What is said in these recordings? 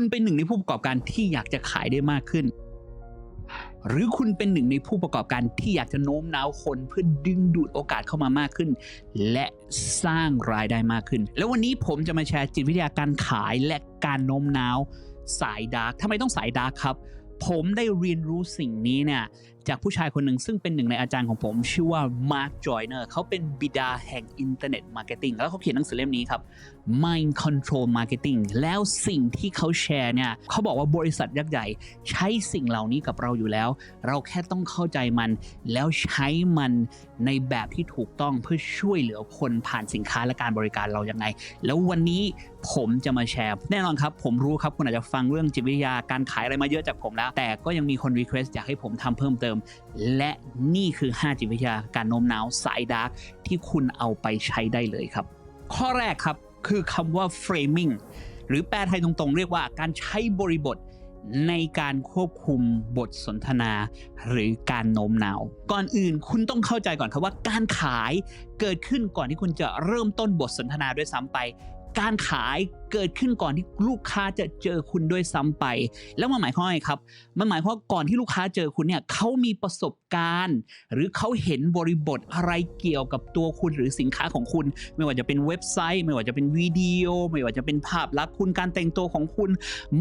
คุณเป็นหนึ่งในผู้ประกอบการที่อยากจะขายได้มากขึ้น หรือคุณเป็นหนึ่งในผู้ประกอบการที่อยากจะโน้มน้าวคนเพื่อดึงดูดโอกาสเข้ามามากขึ้น และสร้างรายได้มากขึ้น แล้ววันนี้ผมจะมาแชร์จิตวิทยาการขายและการโน้มน้าวสายดาร์กทำไมต้องสายดาร์กครับ ผมได้เรียนรู้สิ่งนี้เนี่ยจากผู้ชายคนหนึ่งซึ่งเป็นหนึ่งในอาจารย์ของผม ชื่อว่ามาร์คจอยเนอร์เขาเป็นบิดาแห่งอินเทอร์เน็ตมาร์เก็ตติ้งแล้วเขาเขียนหนังสือเล่มนี้ครับ Mind Control Marketing แล้วสิ่งที่เขาแชร์เนี่ยเขาบอกว่าบริษัทยักษ์ใหญ่ ใช้สิ่งเหล่านี้กับเราอยู่แล้ว เราแค่ต้องเข้าใจมัน แล้วใช้มันในแบบที่ถูกต้องเพื่อช่วยเหลือคนผ่านสินค้าและการบริการเรายังไง แล้ววันนี้ผมจะมาแชร์ แน่นอนครับ ผมรู้ครับคุณอาจจะฟังเรื่องจิตวิทยาการขายอะไรมาเยอะจากผมแล้ว แต่ก็ยังมีคนรีเควสต์อยากให้ผมทำเพิ่มเติมและนี่คือ 5 จิตวิทยาการโน้มน้าวสายดาร์กที่คุณเอาไปใช้ได้เลยครับ ข้อแรกครับคือคำว่า framing หรือแปลไทยตรงๆ เรียกว่าการใช้บริบทในการควบคุมบทสนทนาหรือการโน้มน้าว ก่อนอื่นคุณต้องเข้าใจก่อนครับว่าการขายเกิดขึ้นก่อนที่คุณจะเริ่มต้นบทสนทนาด้วยซ้ำไป การขายเกิดขึ้นก่อนที่ลูกค้าจะเจอคุณด้วยซ้ำไป แล้วมันหมายความว่าไงครับมันหมายความก่อนที่ลูกค้าเจอคุณเนี่ยเขามีประสบการณ์ หรือเขาเห็นบริบทอะไรเกี่ยวกับตัวคุณหรือสินค้าของคุณ ไม่ว่าจะเป็นเว็บไซต์ ไม่ว่าจะเป็นวิดีโอ ไม่ว่าจะเป็นภาพลักษณ์คุณการแต่งตัวของคุณ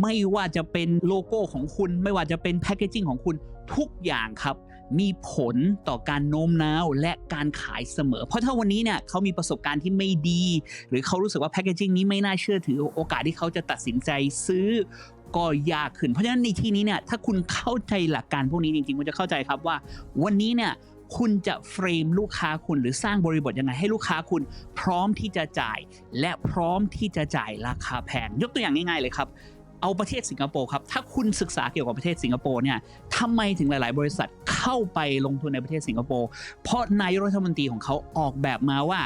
ไม่ว่าจะเป็นโลโก้ของคุณ ไม่ว่าจะเป็นแพคเกจิ้งของคุณทุกอย่างครับ มีผลต่อการโน้มน้าวและการขายเสมอ เพราะถ้าวันนี้เนี่ยเขามีประสบการณ์ที่ไม่ดี หรือเขารู้สึกว่าแพคเกจิ้งนี้ไม่น่าเชื่อถือโอกาสที่เขาจะตัดสินใจซื้อก็ยากขึ้น เพราะฉะนั้นในที่นี้เนี่ยถ้าคุณเข้าใจหลักการพวกนี้จริงๆคุณจะเข้าใจครับว่า วันนี้เนี่ยคุณจะเฟรมลูกค้าคุณหรือสร้างบริบทยังไงให้ลูกค้าคุณ พร้อมที่จะจ่าย และพร้อมที่จะจ่ายราคาแพงยกตัวอย่างง่ายๆเลยครับ เอาประเทศสิงคโปร์ครับ ถ้าคุณศึกษาเกี่ยวกับประเทศสิงคโปร์เนี่ยทำไมถึงหลาย ๆ บริษัทเข้าไปลงทุนในประเทศสิงคโปร์ เพราะนายรัฐมนตรีของเขาออกแบบมาว่า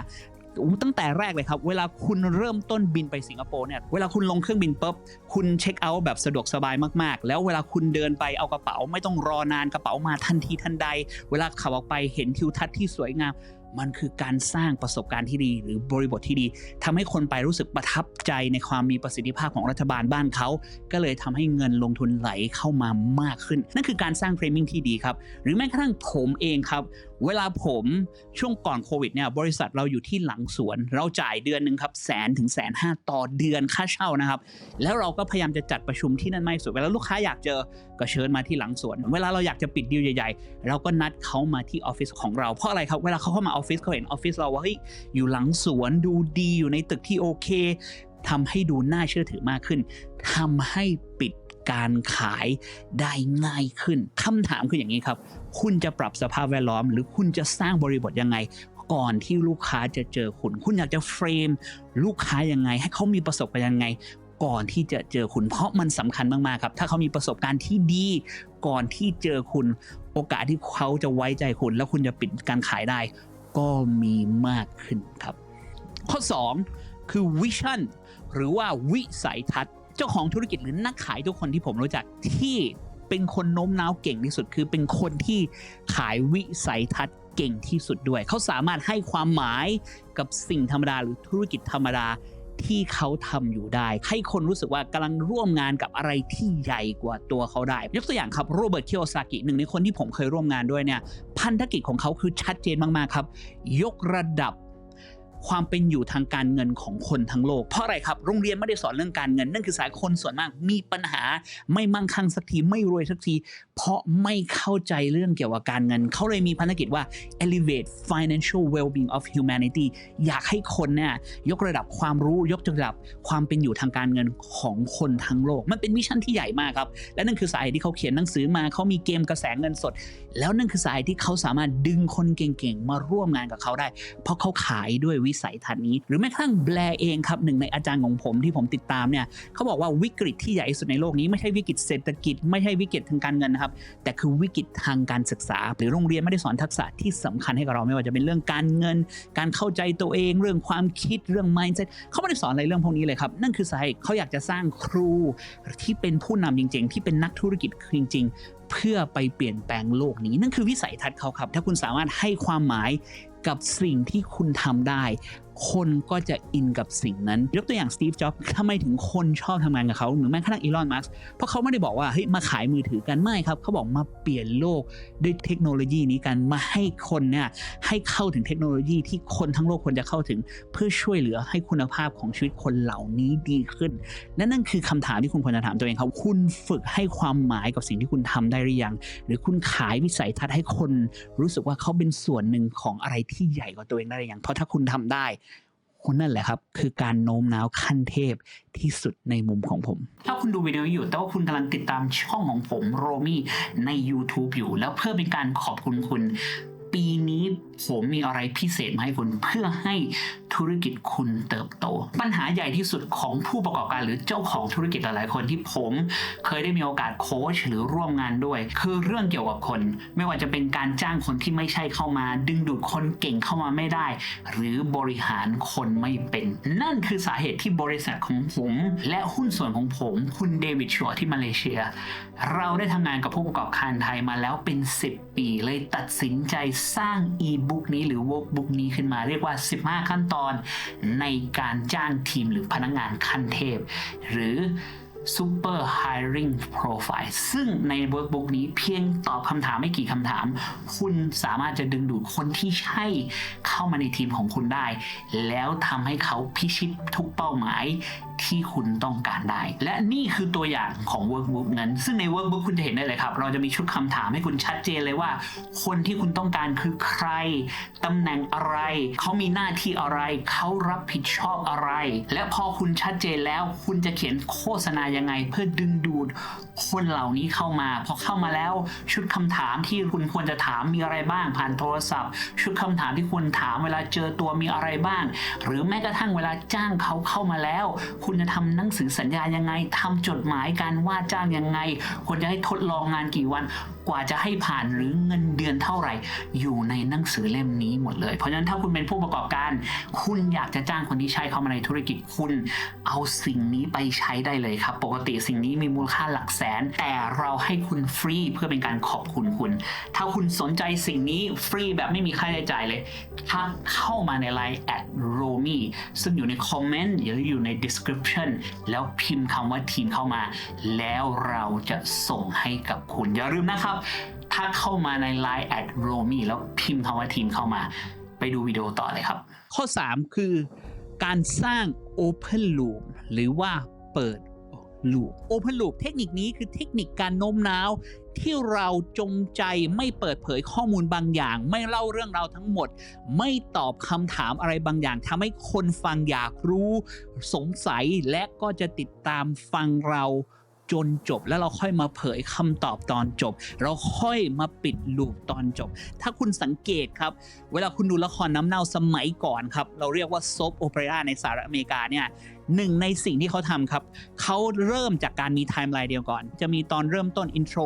ตั้งแต่แรกเลยครับ เวลาคุณเริ่มต้นบินไปสิงคโปร์เนี่ย เวลาคุณลงเครื่องบินปุ๊บ คุณเช็คเอาท์แบบสะดวกสบายมาก ๆ แล้วเวลาคุณเดินไปเอากระเป๋า ไม่ต้องรอนานกระเป๋ามาทันทีทันใด เวลาขับออกไปเห็นทิวทัศน์ที่สวยงาม มันคือการสร้างประสบการณ์ที่ดี หรือบริบทที่ดีทำให้คนไปรู้สึกประทับใจในความมีประสิทธิภาพของรัฐบาลบ้านเขา ก็เลยทำให้เงินลงทุนไหลเข้ามามากขึ้น นั่นคือการสร้างเฟรมมิ่งที่ดีครับ หรือแม้กระทั่งผมเองครับ เวลาผมช่วงก่อนโควิดเนี่ยบริษัทเราอยู่ที่หลังสวน เราจ่ายเดือนหนึ่งครับแสนถึงแสนห้าต่อเดือนค่าเช่านะครับ แล้วเราก็พยายามจะจัดประชุมที่นั่นไม่สุดเวลาลูกค้าอยากเจอก็เชิญมาที่หลังสวน เวลาเราอยากจะปิดดีลใหญ่ๆ เราก็นัดเขามาที่ออฟฟิศของเราเพราะอะไรครับ เวลาเขาเข้ามาออฟฟิศเขาเห็นออฟฟิศเราว่าเฮ้ยอยู่หลังสวนดูดีอยู่ในตึกที่โอเคทำให้ดูน่าเชื่อถือมากขึ้นทำให้ปิด การขายได้ง่ายขึ้นคำถามคืออย่างนี้ครับ คุณจะปรับสภาพแวดล้อม หรือคุณจะสร้างบริบทยังไง ก่อนที่ลูกค้าจะเจอคุณ คุณอยากจะเฟรม ลูกค้ายังไง ให้เขามีประสบการณ์ยังไง ก่อนที่จะเจอคุณเพราะมันสำคัญมากๆครับ ถ้าเขามีประสบการณ์ที่ดีก่อนที่เจอคุณ โอกาสที่เขาจะไว้ใจคุณ แล้วคุณจะปิดการขายได้ ก็มีมากขึ้นครับ ข้อ 2 คือวิชั่นหรือว่าวิสัยทัศน์ จ้าของธุรกิจหรือนักขายทุกคนที่ผมรู้จักที่เป็นคนโน้มน้าวเก่งที่สุด คือเป็นคนที่ขายวิสัยทัศน์เก่งที่สุดด้วย เขาสามารถให้ความหมายกับสิ่งธรรมดาหรือธุรกิจธรรมดาที่เขาทำอยู่ได้ ให้คนรู้สึกว่ากำลังร่วมงานกับอะไรที่ใหญ่กว่าตัวเขาได้ ยกตัวอย่างครับโรเบิร์ตเคียวซากิหนึ่งในคนที่ผมเคยร่วมงานด้วยเนี่ยพันธกิจของเขาคือชัดเจนมาก ๆ ครับ ยกระดับ ความเป็นอยู่ทางการเงินของคนทั้งโลก เพราะอะไรครับ โรงเรียนไม่ได้สอนเรื่องการเงิน นั่นคือสายคนส่วนมากมีปัญหาไม่มั่งคั่งสักทีไม่รวยสักที เพราะไม่เข้าใจเรื่องเกี่ยวกับการเงิน เขาเลยมีภารกิจว่า elevate financial well-being of humanity อยากให้คนเนี่ยยกระดับความรู้ยกระดับความเป็นอยู่ทางการเงินของคนทั้งโลก มันเป็นมิชชั่นที่ใหญ่มากครับ และนั่นคือสาเหตุที่เขาเขียนหนังสือมาเขามีเกมกระแสเงินสด แล้วนั่นคือสาเหตุที่เขาสามารถดึงคนเก่งๆมาร่วมงานกับเขาได้ เพราะเขาขายด้วยวิสัยทัศน์นี้ หรือแม้กระทั่งแบร์เองครับหนึ่งในอาจารย์ของผมที่ผมติดตามเนี่ยเขาบอกว่าวิกฤตที่ใหญ่ที่สุดในโลกนี้ไม่ใช่วิกฤตเศรษฐกิจ ไม่ใช่วิกฤตทางการเงินนะครับแต่คือวิกฤตทางการศึกษา หรือโรงเรียนไม่ได้สอนทักษะที่สำคัญให้กับเราไม่ว่าจะเป็นเรื่องการเงิน การเข้าใจตัวเอง เรื่องความคิดเรื่อง mindset เขาไม่ได้สอนอะไรเรื่องพวกนี้เลยครับนั่นคือสาเหตุเขาอยากจะสร้างครูที่เป็นผู้นำจริง ๆ ที่เป็นนักธุรกิจจริง ๆ เพื่อไปเปลี่ยนแปลงโลกนี้ นั่นคือวิสัยทัศน์เขาครับ ถ้าคุณสามารถให้ความหมาย กับสิ่งที่คุณทำได้ คนก็จะอินกับสิ่งนั้นยกตัวอย่างสตีฟจ็อบส์ทำไมถึงคนชอบทำงานกับเขาหรือแม้กระทั่งอีลอนมัสเพราะเขาไม่ได้บอกว่าเฮ้ยมาขายมือถือกันไม่ครับ เขาบอกมาเปลี่ยนโลกด้วยเทคโนโลยีนี้กันมาให้คนเนี่ยให้เข้าถึงเทคโนโลยีที่คนทั้งโลกควรจะเข้าถึง เพื่อช่วยเหลือให้คุณภาพของชีวิตคนเหล่านี้ดีขึ้น และนั่นคือคำถามที่คุณควรจะถามตัวเองครับ คุณฝึกให้ความหมายกับสิ่งที่คุณทำได้หรือยัง หรือคุณขายวิสัยทัศน์ให้คนรู้สึกว่าเขาเป็นส่วนหนึ่งของอะไรที่ใหญ่กว่าตัวเองได้หรือยังเพราะถ้าคุณทำได้ คุณนั่นแหละครับ คือการโน้มน้าวขั้นเทพที่สุดในมุมของผม ถ้าคุณดูวิดีโออยู่แต่ว่าคุณกำลังติดตามช่องของผมโรมี่ใน YouTube อยู่ แล้วเพื่อเป็นการขอบคุณคุณ ปีนี้ผมมีอะไรพิเศษมาให้คุณเพื่อให้ธุรกิจคุณเติบโต ปัญหาใหญ่ที่สุดของผู้ประกอบการหรือเจ้าของธุรกิจหลาย ๆ คนที่ผมเคยได้มีโอกาสโค้ชหรือร่วมงานด้วย คือเรื่องเกี่ยวกับคน ไม่ว่าจะเป็นการจ้างคนที่ไม่ใช่เข้ามา ดึงดูดคนเก่งเข้ามาไม่ได้ หรือบริหารคนไม่เป็น นั่นคือสาเหตุที่บริษัทของผม และหุ้นส่วนของผมคุณเดวิดชัวที่มาเลเซีย เราได้ทำงานกับผู้ประกอบการไทยมาแล้วเป็น 10 ปีเลยตัดสินใจสร้างอีบุ๊กนี้หรือ workbook นี้ขึ้นมาเรียกว่า 15 ขั้นตอนในการจ้างทีมหรือพนักงานขั้นเทพ หรือ Super Hiring Profile ซึ่งใน workbook นี้เพียงตอบคำถามไม่กี่คำถาม คุณสามารถจะดึงดูดคนที่ใช่เข้ามาในทีมของคุณได้ แล้วทำให้เขาพิชิตทุกเป้าหมายที่คุณต้องการได้ และนี่คือตัวอย่างของ workbook นั้นซึ่งใน workbook คุณจะเห็นได้เลยครับ เราจะมีชุดคำถามให้คุณชัดเจนเลยว่า คนที่คุณต้องการคือใครตำแหน่งอะไร เขามีหน้าที่อะไร เขารับผิดชอบอะไร และพอคุณชัดเจนแล้วคุณจะเขียนโฆษณายังไง เพื่อดึงดูดคนเหล่านี้เข้ามา พอเข้ามาแล้วชุดคำถามที่คุณควรจะถามมีอะไรบ้างผ่านโทรศัพท์ ชุดคำถามที่คุณถามเวลาเจอตัวมีอะไรบ้าง หรือแม้กระทั่งเวลาจ้างเขาเข้ามาแล้ว คุณจะทำหนังสือสัญญายังไงทำจดหมายการว่าจ้างยังไงควรจะให้ทดลองงานกี่วันกว่าจะให้ผ่านหรือเงินเดือนเท่าไหร่ อยู่ในหนังสือเล่มนี้หมดเลย เพราะฉะนั้นถ้าคุณเป็นผู้ประกอบการ คุณอยากจะจ้างคนที่ใช้เข้ามาในธุรกิจคุณ เอาสิ่งนี้ไปใช้ได้เลยครับปกติสิ่งนี้มีมูลค่าหลักแสน แต่เราให้คุณฟรีเพื่อเป็นการขอบคุณคุณ ถ้าคุณสนใจสิ่งนี้ฟรีแบบไม่มีค่าใช้จ่ายเลยทักเข้ามาใน Line at romi ซึ่งอยู่ในคอมเมนต์หรืออยู่ใน description แล้วพิมพ์คำว่าทีมเข้ามา แล้วเราจะส่งให้กับคุณ อย่าลืมนะครับถ้าเข้ามาใน Line at romi แล้วพิมพ์คำว่าทีมเข้ามา ไปดูวิดีโอต่อเลยครับ ข้อ 3 คือการสร้าง Open Loop หรือว่าเปิด Loop Open Loop เทคนิคนี้คือเทคนิคการโน้มน้าว ที่เราจงใจไม่เปิดเผยข้อมูลบางอย่าง ไม่เล่าเรื่องราวทั้งหมด ไม่ตอบคำถามอะไรบางอย่างทำให้คนฟังอยากรู้ สงสัยและก็จะติดตามฟังเรา จนจบ แล้วเราค่อยมาเผยคำตอบตอนจบ เราค่อยมาปิดลูปตอนจบ ถ้าคุณสังเกตครับ เวลาคุณดูละครน้ำเน่าสมัยก่อนครับ เราเรียกว่าซอฟโอเปร่าในสหรัฐอเมริกาเนี่ยหนึ่งในสิ่งที่เขาทำครับ เขาเริ่มจากการมีไทม์ไลน์เดียวก่อน จะมีตอนเริ่มต้นอินโทร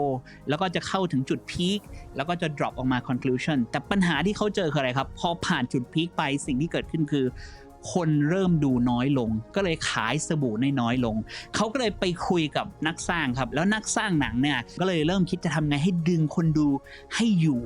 แล้วก็จะเข้าถึงจุดพีคแล้วก็จะ drop ออกมา conclusion แต่ปัญหาที่เขาเจอคืออะไรครับ พอผ่านจุดพีคไปสิ่งที่เกิดขึ้นคือ คนเริ่มดูน้อยลง ก็เลยขายสบู่น้อยลง เขาก็เลยไปคุยกับนักสร้างครับ แล้วนักสร้างหนังเนี่ยก็เลยเริ่มคิดจะทำไงให้ดึงคนดูให้อยู่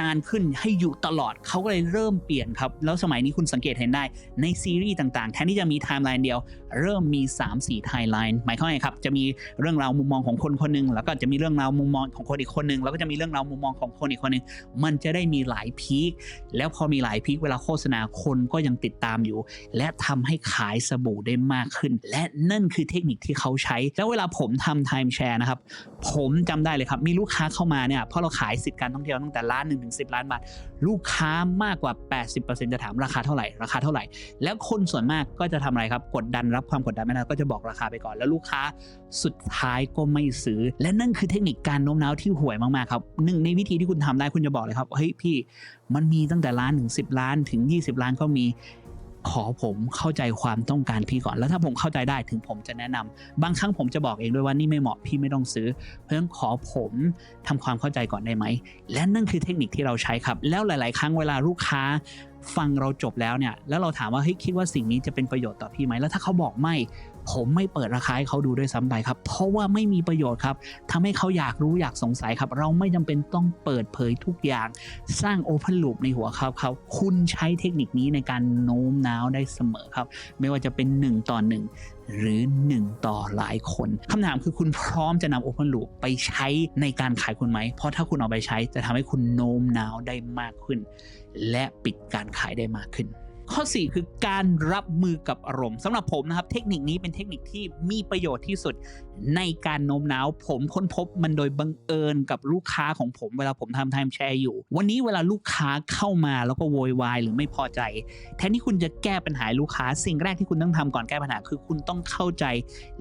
นานขึ้นให้อยู่ตลอดเขาก็เลยเริ่มเปลี่ยนครับ แล้วสมัยนี้คุณสังเกตเห็นได้ในซีรีส์ต่างๆ แทนที่จะมีไทม์ไลน์เดียวเริ่มมี 3-4ไทม์ไลน์หมายความว่าไงครับจะมีเรื่องราวมุมมองของคนคนหนึงแล้วก็จะมีเรื่องราวมุมมองของคนอีกคนหนึงแล้วก็จะมีเรื่องราวมุมมองของคนอีกคนหนึงมันจะได้มีหลายพีคแล้วพอมีหลายพีคเวลาโฆษณาคนก็ยังติดตามอยู่ และทำให้ขายสบู่ได้มากขึ้น และนั่นคือเทคนิคที่เขาใช้ แล้วเวลาผมทำ time share นะครับผมจำได้เลยครับมีลูกค้าเข้ามาเนี่ยเพราะเราขายสิทธิการท่องเที่ยวตั้งแต่ล้านหนึ่งถึงสิล้านบาทลูกค้ามากกว่า 80%จะถามราคาเท่าไหร่ราคาเท่าไหร่ แล้วคนส่วนมากก็จะทำอะไรครับกดดันรับความกดดันไม่ได้ก็จะบอกราคาไปก่อน แล้วลูกค้าสุดท้ายก็ไม่ซื้อ และนั่นคือเทคนิคการโน้มน้าวที่ห่วยมากๆครับหนึ่งในวิธีที่คุณทำได้คุณจะบอกเลยครับเฮ้ยพี่ มันมีตั้งแต่ล้านถึง10ล้านถึง 20 ล้านก็มี ขอผมเข้าใจความต้องการพี่ก่อน แล้วถ้าผมเข้าใจได้ถึงผมจะแนะนำบางครั้งผมจะบอกเองด้วยว่านี่ไม่เหมาะพี่ไม่ต้องซื้อ เพราะฉะนั้นขอผมทำความเข้าใจก่อนได้ไหม และนั่นคือเทคนิคที่เราใช้ครับ แล้วหลาย ๆ ครั้งเวลาลูกค้าฟังเราจบแล้วเนี่ย แล้วเราถามว่าเฮ้ยคิดว่าสิ่งนี้จะเป็นประโยชน์ต่อพี่ไหม แล้วถ้าเขาบอกไม่ ผมไม่เปิดราคาให้เขาดูด้วยซ้ำไปครับ เพราะว่าไม่มีประโยชน์ครับทำให้เขาอยากรู้อยากสงสัยครับ เราไม่จำเป็นต้องเปิดเผยทุกอย่าง สร้างโอเพนลูปในหัวเขาเขาคุณใช้เทคนิคนี้ในการโน้มน้าวได้เสมอครับ ไม่ว่าจะเป็น 1 ต่อ 1หรือ 1 ต่อหลายคนคำถามคือคุณพร้อมจะนำ Open Loop ไปใช้ในการขายคุณไหม เพราะถ้าคุณเอาไปใช้จะทำให้คุณโน้มน้าวได้มากขึ้น และปิดการขายได้มากขึ้น ข้อ 4 คือการรับมือกับอารมณ์สำหรับผมนะครับ เทคนิคนี้เป็นเทคนิคที่มีประโยชน์ที่สุดในการโน้มน้าว ผมค้นพบมันโดยบังเอิญกับลูกค้าของผมเวลาผมทำไทม์แชร์อยู่ วันนี้เวลาลูกค้าเข้ามาแล้วก็โวยวายหรือไม่พอใจ แทนที่คุณจะแก้ปัญหาลูกค้า สิ่งแรกที่คุณต้องทำก่อนแก้ปัญหาคือคุณต้องเข้าใจ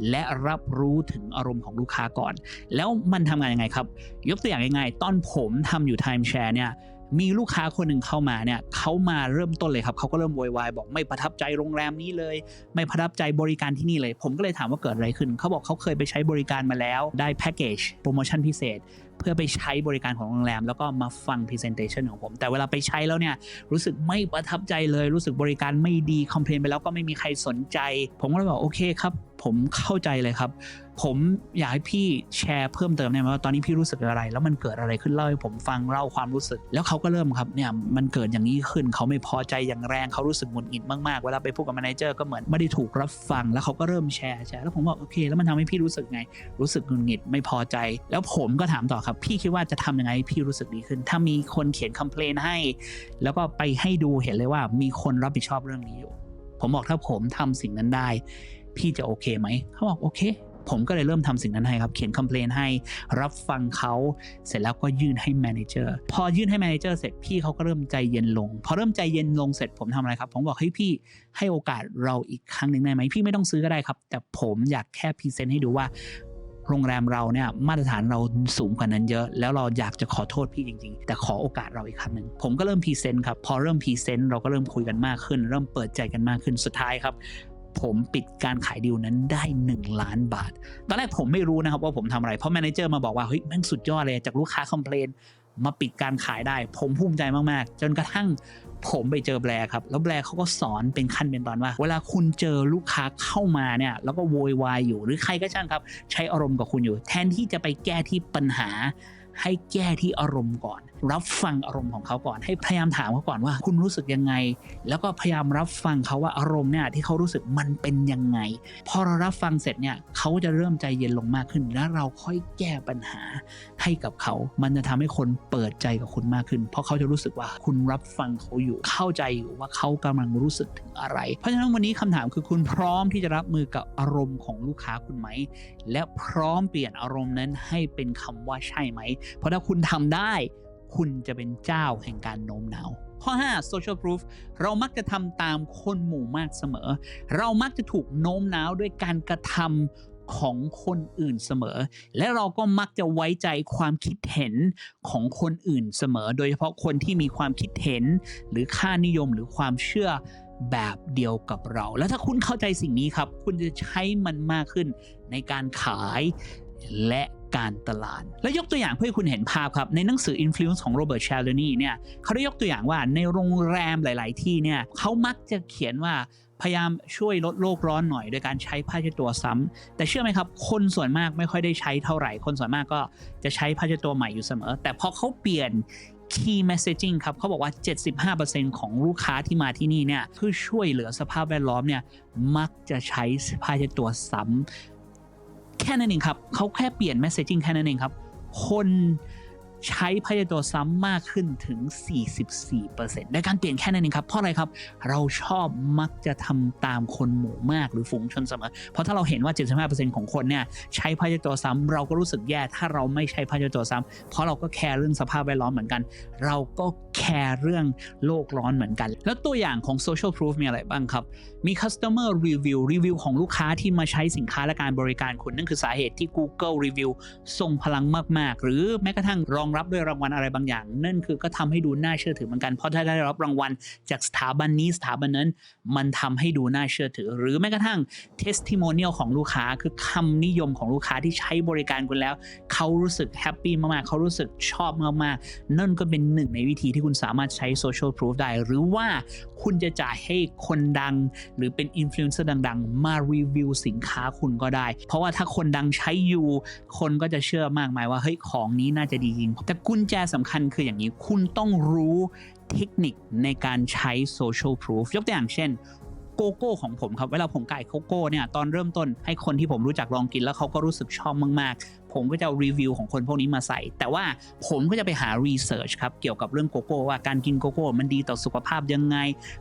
และรับรู้ถึงอารมณ์ของลูกค้าก่อน แล้วมันทำงานยังไงครับ ยกตัวอย่างง่ายๆตอนผมทำอยู่ไทม์แชร์เนี่ย มีลูกค้าคนหนึ่งเข้ามาเนี่ยเขามาเริ่มต้นเลยครับเขาก็เริ่มโวยวายบอกไม่ประทับใจโรงแรมนี้เลย ไม่ประทับใจบริการที่นี่เลย ผมก็เลยถามว่าเกิดอะไรขึ้นเขาบอกเขาเคยไปใช้บริการมาแล้วได้แพ็กเกจโปรโมชั่นพิเศษ เพื่อไปใช้บริการของโรงแรม แล้วก็มาฟัง Presentation ของผม แต่เวลาไปใช้แล้วเนี่ยรู้สึกไม่ประทับใจเลยรู้สึกบริการไม่ดีคอมเพลนไปแล้วก็ไม่มีใครสนใจ ผมก็เลยบอกโอเคครับ ผมเข้าใจเลยครับ ผมอยากให้พี่แชร์เพิ่มเติมได้ไหมว่าตอนนี้พี่รู้สึกอะไร แล้วมันเกิดอะไรขึ้นเล่าให้ผมฟังเล่าความรู้สึก แล้วเขาก็เริ่มครับเนี่ยมันเกิดอย่างนี้ขึ้นเขาไม่พอใจอย่างแรงเขารู้สึกหงุดหงิดมากๆเวลาไปพูดกับแมเนเจอร์ก็เหมือนไม่ได้ถูกรับฟังแล้วเขาก็เริ่มแชร์แชร์แล้วผมบอกโอเค แล้วมันทำให้พี่รู้สึกไง รู้สึกหงุดหงิดไม่พอใจ แล้วผมก็ถามต่อครับ พี่คิดว่าจะทำยังไงพี่รู้สึกดีขึ้น ถ้ามีคนเขียนคอมเพลนให้ แล้วก็ไปให้ดูเห็นเลยว่ามีคนรับผิดชอบเรื่องนี้อยู่ ผมบอกถ้าผมทำสิ่งนั้นได้ พี่จะโอเคไหมเขาบอกโอเค ผมก็เลยเริ่มทำสิ่งนั้นให้ครับ เขียนคอมเพลนให้ รับฟังเขาเสร็จแล้วก็ยื่นให้แมเนเจอร์พอยื่นให้แมเนเจอร์เสร็จพี่เขาก็เริ่มใจเย็นลง พอเริ่มใจเย็นลงเสร็จผมทำอะไรครับ ผมบอกให้ยพี่ให้โอกาสเราอีกครั้งหนึ่งได้ไหมพี่ไม่ต้องซื้อก็ได้ครับ แต่ผมอยากแค่พรีเซนต์ให้ดูว่า โรงแรมเราเนี่ยมาตรฐานเราสูงกว่านั้นเยอะ แล้วเราอยากจะขอโทษพี่จริง ๆ แต่ขอโอกาสเราอีกครั้งหนึ่งผมก็เริ่มพรีเซนต์ครับพอเริ่มพรีเซนต์เราก็เริ่มคุยกันมากขึ้น เริ่มเปิดใจกันมากขึ้นสุดท้ายครับผมปิดการขายดีลนั้นได้ 1 ล้านบาท ตอนแรกผมไม่รู้นะครับว่าผมทำอะไร เพราะแมเนเจอร์มาบอกว่า เฮ้ยแม่งสุดยอดเลย จากลูกค้าคอมเพลน มาปิดการขายได้ ผมภูมิใจมากๆ จนกระทั่งผมไปเจอแบร์ครับ แล้วแบร์เขาก็สอนเป็นขั้นเป็นตอนว่า เวลาคุณเจอลูกค้าเข้ามาเนี่ย แล้วก็โวยวายอยู่หรือใครก็ช่างครับ ใช้อารมณ์กับคุณอยู่ แทนที่จะไปแก้ที่ปัญหา ให้แก้ที่อารมณ์ก่อน รับฟังอารมณ์ของเขาก่อน ให้พยายามถามเขาก่อนว่า คุณรู้สึกยังไง แล้วก็พยายามรับฟังเขาว่าอารมณ์เนี่ยที่เขารู้สึกมันเป็นยังไง พอเรารับฟังเสร็จเนี่ยเขาจะเริ่มใจเย็นลงมากขึ้น แล้วเราค่อยแก้ปัญหาให้กับเขา มันจะทำให้คนเปิดใจกับคุณมากขึ้น เพราะเขาจะรู้สึกว่าคุณรับฟังเขาอยู่ เข้าใจอยู่ว่าเขากำลังรู้สึกถึงอะไร เพราะฉะนั้นวันนี้คำถามคือคุณพร้อมที่จะรับมือกับอารมณ์ของลูกค้าคุณไหม และพร้อมเปลี่ยนอารมณ์นั้นให้เป็นคำว่าใช่ไหม เพราะถ้าคุณทำได้ คุณจะเป็นเจ้าแห่งการโน้มน้าวข้อ 5 social proof เรามักจะทำตามคนหมู่มากเสมอ เรามักจะถูกโน้มน้าวด้วยการกระทำของคนอื่นเสมอ และเราก็มักจะไว้ใจความคิดเห็นของคนอื่นเสมอ โดยเฉพาะคนที่มีความคิดเห็น หรือค่านิยมหรือความเชื่อแบบเดียวกับเรา แล้วถ้าคุณเข้าใจสิ่งนี้ครับ คุณจะใช้มันมากขึ้นในการขาย และการตลาด และยกตัวอย่างเพื่อให้คุณเห็นภาพครับ ในหนังสือ Influence ของโรเบิร์ตชาลนีเนี่ยเขาได้ยกตัวอย่างว่าในโรงแรมหลาย ๆ ที่เนี่ยเขามักจะเขียนว่าพยายามช่วยลดโลกร้อนหน่อยโดยการใช้ผ้าเช็ดตัวซ้ำแต่เชื่อไหมครับ คนส่วนมากไม่ค่อยได้ใช้เท่าไหร่ คนส่วนมากก็จะใช้ผ้าเช็ดตัวใหม่อยู่เสมอ แต่พอเขาเปลี่ยน key messaging ครับเขาบอกว่า 75%ของลูกค้าที่มาที่นี่เนี่ยเพื่อช่วยเหลือสภาพแวดล้อมเนี่ยมักจะใช้ผ้าเช็ดตัวซ้ำ แค่นั้นเองครับเขาแค่เปลี่ยน messaging แค่นั้นเองครับ คน ใช้พยาตัวซ้ำมากขึ้นถึง 44%ในการเปลี่ยนแค่นั้นเองครับ เพราะอะไรครับ เราชอบมักจะทำตามคนหมู่มากหรือฝูงชนเสมอ เพราะถ้าเราเห็นว่า 75%ของคนเนี่ยใช้พยาตัวซ้ำเราก็รู้สึกแย่ ถ้าเราไม่ใช้พยาตัวซ้ำเพราะเราก็แคร์เรื่องสภาพแวดล้อมเหมือนกัน เราก็แคร์เรื่องโลกร้อนเหมือนกัน แล้วตัวอย่างของ social proof มีอะไรบ้างครับ มี customer review รีวิวของลูกค้าที่มาใช้สินค้าและการบริการคุณนั่นคือสาเหตุที่ Google Review ทรงพลังมาก ๆ หรือแม้กระทั่งรองรับด้วยรางวัลอะไรบางอย่าง นั่นคือก็ทำให้ดูน่าเชื่อถือเหมือนกันเพราะถ้าได้รับรางวัลจากสถาบันนี้สถาบันนั้น มันทำให้ดูน่าเชื่อถือ หรือแม้กระทั่ง testimonial ของลูกค้าคือคำนิยมของลูกค้าที่ใช้บริการคุณแล้ว เขารู้สึกแฮปปี้มากๆเขารู้สึกชอบมากๆนั่นก็เป็นหนึ่งในวิธีที่คุณสามารถใช้ social proof ได้ หรือว่าคุณจะจ่ายให้คนดัง หรือเป็นอินฟลูเอนเซอร์ดัง ๆ มารีวิวสินค้าคุณก็ได้ เพราะว่าถ้าคนดังใช้อยู่ คนก็จะเชื่อมากมายว่าเฮ้ยของนี้น่าจะดีจริงแต่กุญแจสำคัญคืออย่างนี้ คุณต้องรู้เทคนิคในการใช้ social proof ยกตัวอย่างเช่นโกโก้ของผมครับ เวลาผมไก่โกโก้เนี่ยตอนเริ่มต้นให้คนที่ผมรู้จักลองกินแล้วเขาก็รู้สึกชอบมาก ๆ ผมก็จะเอารีวิวของคนพวกนี้มาใส่ แต่ว่าผมก็จะไปหารีเสิร์ชครับเกี่ยวกับเรื่องโกโก้ว่าการกินโกโก้มันดีต่อสุขภาพยังไง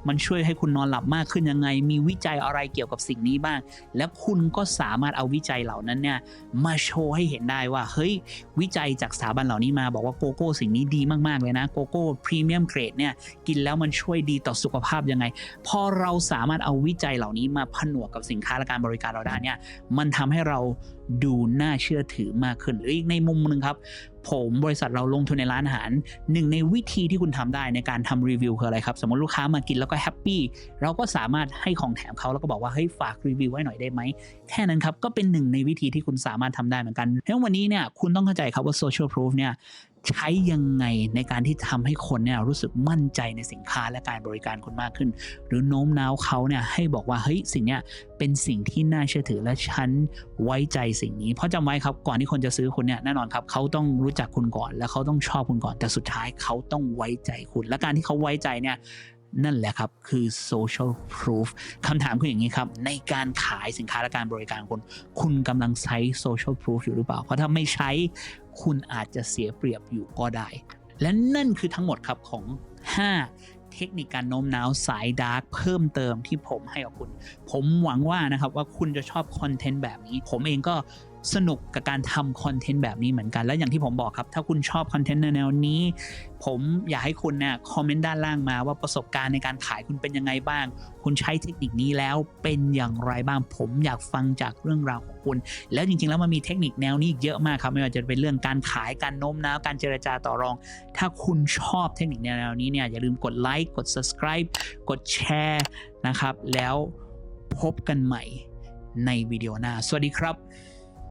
มันช่วยให้คุณนอนหลับมากขึ้นยังไง มีวิจัยอะไรเกี่ยวกับสิ่งนี้บ้าง และคุณก็สามารถเอาวิจัยเหล่านั้นเนี่ยมาโชว์ให้เห็นได้ว่าเฮ้ยวิจัยจากสถาบันเหล่านี้มาบอกว่าโกโก้สิ่งนี้ดีมากๆเลยนะโกโก้พรีเมียมเกรดเนี่ยกินแล้วมันช่วยดีต่อสุขภาพยังไง พอเราสามารถเอาวิจัยเหล่านี้มาผนวกกับสินค้าและการบริการเราได้เนี่ยมันทำให้เราดูน่าเชื่อถือมากขึ้นหรืออีกในมุมหนึ่งครับ ผมบริษัทเราลงทุนในร้านอาหารหนึ่งในวิธีที่คุณทำได้ในการทำรีวิวคืออะไรครับ สมมติลูกค้ามากินแล้วก็แฮปปี้เราก็สามารถให้ของแถมเขาแล้วก็บอกว่าเฮ้ยฝากรีวิวไว้หน่อยได้ไหมแค่นั้นครับก็เป็นหนึ่งในวิธีที่คุณสามารถทำได้เหมือนกันเพราะฉะนั้นวันนี้เนี่ยคุณต้องเข้าใจครับว่าโซเชียลพิสูจน์เนี่ย ใช้ยังไงในการที่ทำให้คนเนี่ยรู้สึกมั่นใจในสินค้าและการบริการคุณมากขึ้น หรือโน้มน้าวเขาเนี่ยให้บอกว่าเฮ้ยสิ่งเนี้ยเป็นสิ่งที่น่าเชื่อถือและฉันไว้ใจสิ่งนี้ เพราะจำไว้ครับก่อนที่คนจะซื้อคุณเนี่ยแน่นอนครับเขาต้องรู้จักคุณก่อน และเขาต้องชอบคุณก่อน แต่สุดท้ายเขาต้องไว้ใจคุณ และการที่เขาไว้ใจเนี่ยนั่นแหละครับ คือ social proof คำถามคืออย่างนี้ครับ ในการขายสินค้าและการบริการคุณ คุณกำลังใช้ social proof อยู่หรือเปล่า เพราะถ้าไม่ใช้ คุณอาจจะเสียเปรียบอยู่ก็ได้ และนั่นคือทั้งหมดครับของ 5 เทคนิคการโน้มน้าวสายดาร์กเพิ่มเติมที่ผมให้กับคุณ ผมหวังว่านะครับว่าคุณจะชอบคอนเทนต์แบบนี้ ผมเองก็ สนุกกับการทำคอนเทนต์แบบนี้เหมือนกัน และอย่างที่ผมบอกครับ ถ้าคุณชอบคอนเทนต์แนวนี้ ผมอยากให้คุณเนี่ยคอมเมนต์ด้านล่างมาว่าประสบการณ์ในการขายคุณเป็นยังไงบ้าง คุณใช้เทคนิคนี้แล้วเป็นอย่างไรบ้าง ผมอยากฟังจากเรื่องราวของคุณ แล้วจริงๆ แล้วมันมีเทคนิคแนวนี้อีกเยอะมากครับ ไม่ว่าจะเป็นเรื่องการขายการโน้มน้าวการเจรจาต่อรอง ถ้าคุณชอบเทคนิคแนวนี้เนี่ยอย่าลืมกดไลค์กด subscribe กดแชร์นะครับแล้วพบกันใหม่ในวิดีโอหน้า สวัสดีครับ